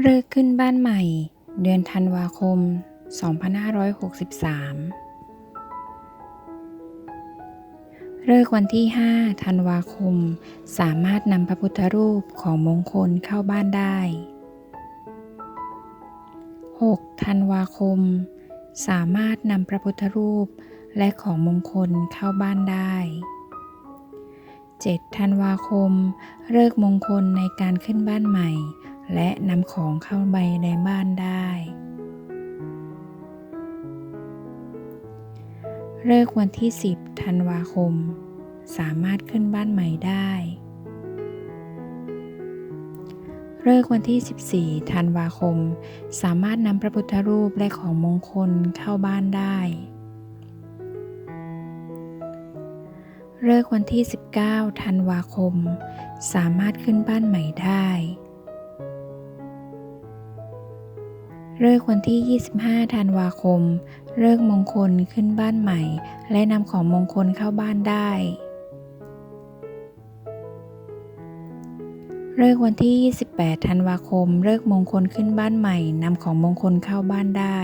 เลิกขึ้นบ้านใหม่ เดือนธันวาคม 2563 เลิกวันที่ 5 ธันวาคม สามารถนำพระพุทธรูปของมงคลเข้าบ้านได้ 6. ธันวาคม สามารถนำพระพุทธรูปและของมงคลเข้าบ้านได้ 7. ธันวาคม เลิกมงคลในการขึ้นบ้านใหม่ และนำของเข้าไปในบ้านได้ เลิกวันที่ 10 ธันวาคม สามารถขึ้นบ้านใหม่ได้ เลิกวันที่ 14 ธันวาคม สามารถนำพระพุทธรูปและของมงคลเข้าบ้านได้เลิกวันที่ 19 ธันวาคม สามารถขึ้นบ้านใหม่ได้ เลิกวันที่ 25 ธันวาคม เลิกมงคลขึ้นบ้านใหม่ และนำของมงคลเข้าบ้านได้ เลิกวันที่ 28 ธันวาคม เลิกมงคลขึ้นบ้านใหม่นำของมงคลเข้าบ้านได้